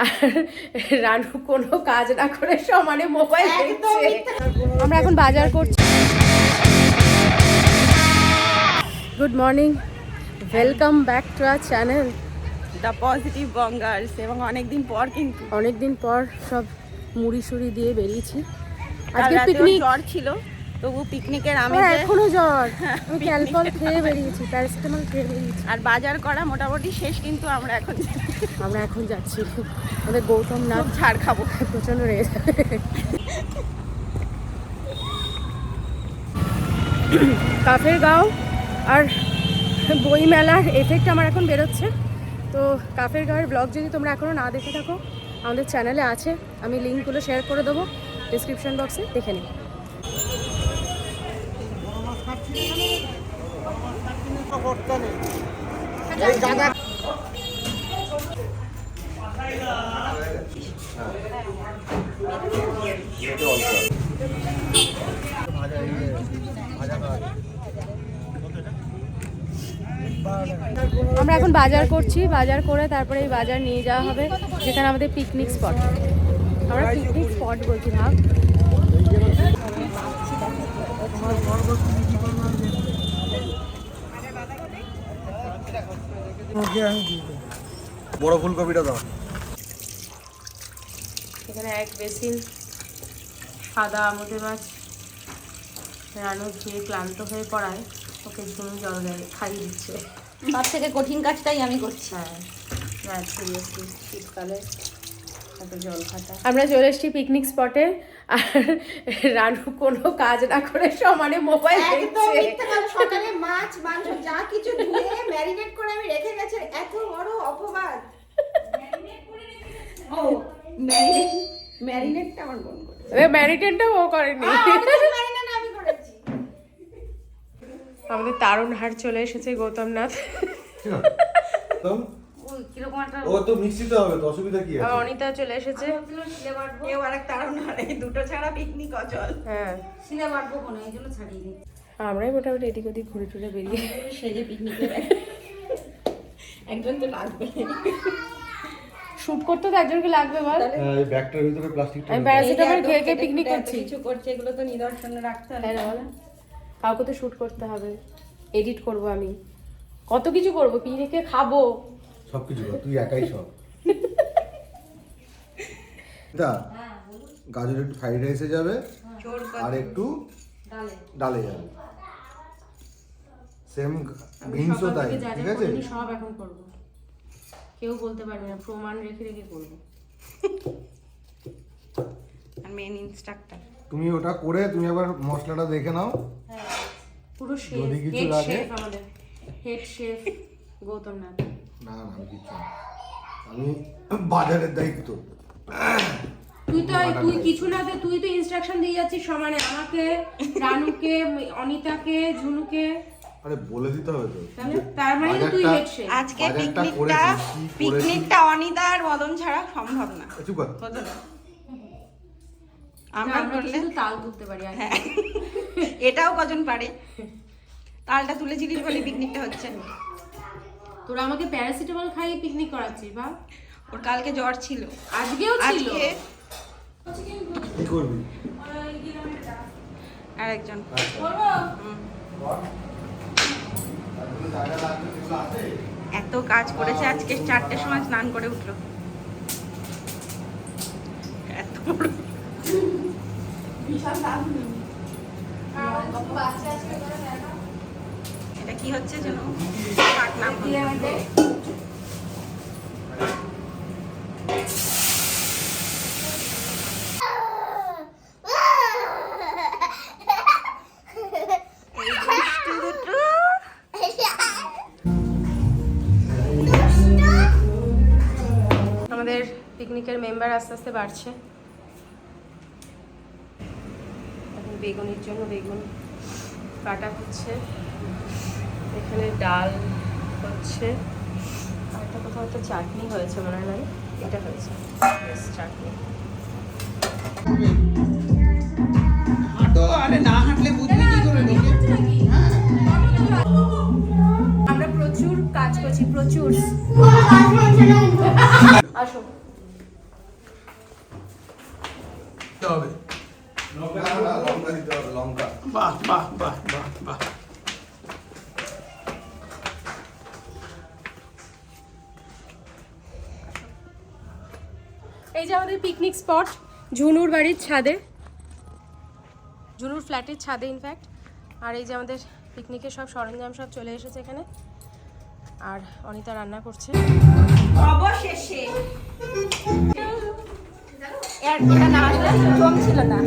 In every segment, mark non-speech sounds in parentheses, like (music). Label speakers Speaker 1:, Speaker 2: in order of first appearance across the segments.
Speaker 1: আর রানু কোনো কাজ না করে সমানে মোবাইল দেখছে। আমরা এখন বাজার করছি। Good morning welcome back to our channel
Speaker 2: the positive bongers এবং অনেকদিন পর কিন্তু।
Speaker 1: অনেকদিন পর সব মুড়ি সুড়ি দিয়ে বেরিয়েছি। আজকে পিকনিক
Speaker 2: জ্বর ছিল। তবু পিকনিকের
Speaker 1: এখনও জ্বর। আমি (laughs) খেয়ে বেরিয়েছি প্যারাসিটামল খেয়ে বেরিয়েছি।
Speaker 2: আর বাজার করা মোটামুটি শেষ কিন্তু আমরা এখন
Speaker 1: আমরা এখন যাচ্ছি। আমাদের গৌতম
Speaker 2: ছাড় খাব
Speaker 1: প্রচণ্ড রেগে কাফের গাঁও আর বই মেলার এফেক্ট আমার এখন বেরোচ্ছে। তো কাফের গাঁয়ের ব্লগ যদি তোমরা এখনও না দেখে থাকো আমাদের চ্যানেলে আছে। আমি লিঙ্কগুলো শেয়ার করে দেবো ডিসক্রিপশন বক্সে দেখে নিই আমরা এখন বাজার করছি বাজার করে তারপরে এই বাজার নিয়ে যাওয়া হবে যেখানে আমাদের পিকনিক স্পট আমরা পিকনিক স্পট বলছি ভাব।
Speaker 3: বড় ফুলকপিটা দাও।
Speaker 1: এখানে এক বেসিন সাদা আমুদে মাছ রানু ধুয়ে ক্লান্ত হয়ে পড়ায় ওকে ঝুমি জল দেয় খাইয়ে দিচ্ছে।
Speaker 2: তার থেকে কঠিন কাজটাই আমি করছি।
Speaker 1: হ্যাঁ না সিরিয়াসলি শীতকালে। জল খাটা আমরা চলে এসেছি পিকনিক স্পটে আর রানু কোনো কাজ না করে সমানে মোবাইল।
Speaker 4: সকালে মাছ মাংস যা কিছু ধুয়ে ম্যারিনেট করে আমি রেখে গেছি। এত বড় অপবাদ। ও ম্যারিনেটটা আমার বোন করে
Speaker 1: ম্যারিটেনটা ও করেনি।
Speaker 4: ম্যারিনেট আমি করেছি।
Speaker 1: আমাদের তারুণ হাট চলে এসেছে গৌতম? নাথ
Speaker 2: কীরকম একটা
Speaker 3: ও তো মিক্সিতে হবে তো অসুবিধা কি আছে?
Speaker 1: অনিতা চলে এসেছে।
Speaker 2: তারা না এই দুটো ছাড়া পিকনিক অচল।
Speaker 1: হ্যাঁ।
Speaker 4: সিলে বাড়বো কোনো এই জন্য ছাড়িয়ে দিই।
Speaker 1: আমরাই মোটামুটি এদিক ওদিক ঘুরে টুরে বেরিয়ে
Speaker 2: সেজে পিকনিকে একজন তো লাগবে।
Speaker 1: শুট করতে তো একজনকে লাগবে বল।
Speaker 3: হ্যাঁ, এই ব্যাগটার ভিতরে প্লাস্টিকটা
Speaker 1: আমি প্যারাসিটামল খেয়ে খেয়ে পিকনিক করছি।
Speaker 2: কিছু করছে এগুলো তো নিদর্শনে রাখতে হবে।
Speaker 1: তাই না বলো? কাউকে তো শুট করতে হবে এডিট করব আমি। কত কিছু করব পিকনিকে খাব।
Speaker 3: সবকিছু কর, তুই একাই সব। দা গাজর একটু ফ্রাইড রাইসে যাবে আর একটু ডালে যাবে। সেম বিনসও তাই ঠিক আছে?
Speaker 1: সব এখন করব। কেউ বলতে পারবে না প্রমাণ রেখে রেখে করব।
Speaker 2: আর মেন ইনস্ট্রাক্টর
Speaker 3: তুমি ওটা করে তুমি একবার মশলাটা দেখে নাও।
Speaker 1: পুরো শেফ
Speaker 3: কিছু
Speaker 1: হেড
Speaker 3: লাগে?
Speaker 1: শেফ আমাদের। Head chef Gautam Nath.
Speaker 3: না না আমি কিচ্ছু না। আমি বাজারের দায়িত্ব।
Speaker 1: তুই তো তুই কিছু না তুই তো ইনস্ট্রাকশন দিয়ে যাচ্ছিস সমানে। আমাকে রানুকে অনিতাকে ঝুনুকে।
Speaker 3: আরে বলে দিতে হবে তো।
Speaker 1: তাহলে তার মানে তো তুই
Speaker 3: বাজারটা-
Speaker 2: আজকে
Speaker 3: বাজারটা
Speaker 2: পিকনিকটা
Speaker 3: করেছি, কি করেছি?
Speaker 2: পিকনিকটা অনিতা আর মদন ছাড়া সম্ভব না।
Speaker 3: এ, চুপ কর।
Speaker 2: হতো না।
Speaker 1: আমরা
Speaker 2: আমরা করলে
Speaker 1: শুধু তাল তুলতে পারি আর
Speaker 2: হ্যাঁ। এটাও কজন পারে? তালটা তুলেছিলিস বলে পিকনিকটা হচ্ছে।
Speaker 1: তোরা আমাকে প্যারাসিটামল খাইয়ে পিকনিক করাচ্ছিস বা
Speaker 2: ওর কালকে জ্বর ছিল।
Speaker 1: আজকেও ছিল?
Speaker 2: আজকে
Speaker 3: কি করবি?
Speaker 2: আরেকজন। এত কাজ করেছে আজকে চারটের সময় স্নান করে উঠল। এত বড়। এটা কি হচ্ছে যেন।
Speaker 1: আমাদের পিকনিকের মেম্বার আস্তে আস্তে বাড়ছে বেগুনের জন্য বেগুন কাটা হচ্ছে এখানে ডাল হচ্ছে, আর একটা কোথাও একটা চাটনি হয়েছে মনে হয় না এটা হয়েছে। চাটনি। আমরা প্রচুর কাজ এই যে আমাদের পিকনিক স্পট ঝুনুর বাড়ির ছাদে। ঝুনুর ফ্ল্যাটের ছাদে ইনফ্যাক্ট আর এই যে আমাদের পিকনিকের সব সরঞ্জাম সব চলে এসেছে এখানে। আর অনিতা রান্না করছে।
Speaker 2: অবশেষে। না।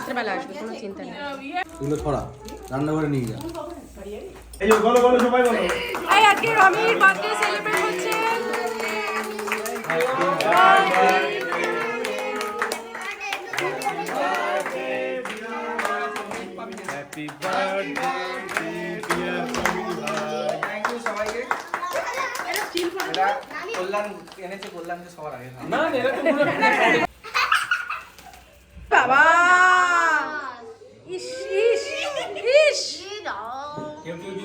Speaker 1: রাত্রেবেলা আসবে কোনো চিন্তা নেই।
Speaker 3: এগুলো ছড়া রান্নাঘরে নিয়ে যা।
Speaker 1: এই আজকে রমির বার্থডে সেলিব্রেট হচ্ছে।
Speaker 5: কল্যাণ এনেছে কল্যাণ সবার আগে।
Speaker 1: বাবা ইস ইস ইস
Speaker 6: কেউ কেউ যদি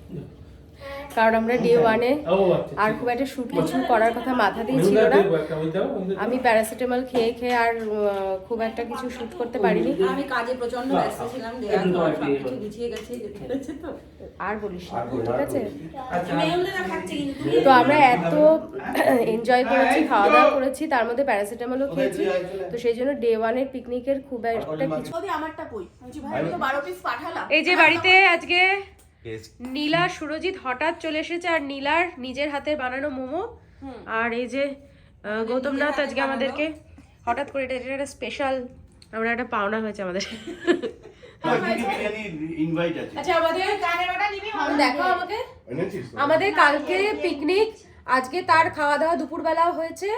Speaker 1: কারণ আমরা ডে ওয়ানে
Speaker 6: আচ্ছা
Speaker 1: আর খুব একটা শ্যুট কিছু করার কথা মাথাতেই ছিল
Speaker 6: ছিল
Speaker 1: না। আমি প্যারাসিটামল খেয়ে খেয়ে আর খুব একটা কিছু শ্যুট করতে পারিনি।
Speaker 4: আমি কাজে প্রচণ্ড ব্যস্ত ছিলাম
Speaker 6: কি
Speaker 4: সবকিছু গুছিয়ে গেছে তো।
Speaker 1: আর বলিস ঠিক
Speaker 3: না,
Speaker 1: আছে?
Speaker 6: আচ্ছা
Speaker 1: তো আমরা এত (coughs) এনজয় করেছি খাওয়া দাওয়া করেছি তার মধ্যে প্যারাসিটামলও খেয়েছি। তো সেই জন্য ডে ওয়ানের পিকনিকের খুব একটা কিছু
Speaker 4: আমারটা কই? আমি ভাই তো বারো পিস পাঠালাম।
Speaker 1: এই যে বাড়িতে আজকে নীলা সুরজিৎ হঠাৎ চলে এসেছে আর নীলার নিজের হাতে বানানো মোমো। আর এই যে গৌতম নাথ আজকে আমাদেরকে হঠাৎ করে এটা এটা একটা স্পেশাল আমরা একটা পাওনা হয়েছে আমাদের। আচ্ছা আমাদের দেখো আমাকে আমাদের। কালকে পিকনিক আজকে তার খাওয়া দাওয়া দুপুরবেলাও হয়েছে।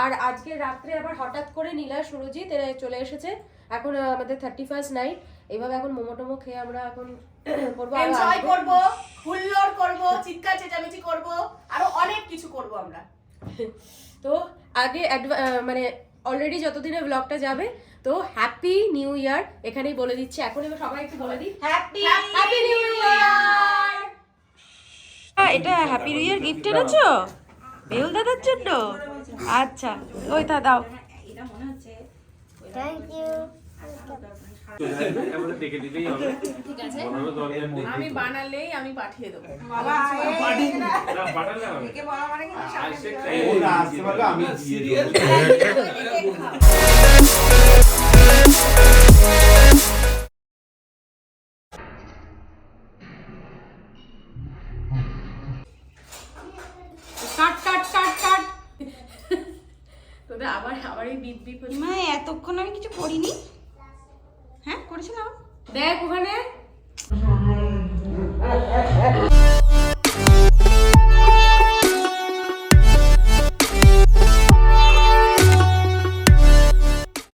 Speaker 1: আর আজকে রাত্রে আবার হঠাৎ করে নীলা সুরজিৎ এরা চলে এসেছে। এখন আমাদের থার্টি ফার্স্ট নাইট এইভাবে এখন মোমো টোমো খেয়ে আমরা এখন (coughs)
Speaker 4: এনজয় করব হুল্লোড় করব চিৎকার চেঁচামেচি করব আরও অনেক কিছু করব আমরা। (laughs)
Speaker 1: তো আগে মানে অলরেডি যতদিনে ব্লগটা যাবে তো হ্যাপি নিউ ইয়ার এখানেই বলে দিচ্ছি। এখন এবার সবাই একটু বলে দিই।
Speaker 4: হ্যাপি
Speaker 1: হ্যাপি নিউ ইয়ার এটা হ্যাপি নিউ ইয়ার গিফট এনেছো? বেহুল দাদার জন্য? আচ্ছা ওই তা দাও।
Speaker 6: আমরা দেখে দিলেই হবে বানানো দরকার নেই
Speaker 4: আমি বানালেই আমি পাঠিয়ে দেবো।
Speaker 6: না, পাঠালে হবে। আর সে
Speaker 5: ওরা আসতে পারবে আমি সিরিয়াস
Speaker 1: কাট কাট কাট কাট। তোদের আবার আবার এই বিপ বিপ হচ্ছে।
Speaker 2: মা এতক্ষণ আমি কিছু করিনি। করেছিলাম?
Speaker 1: দেখ ওখানে।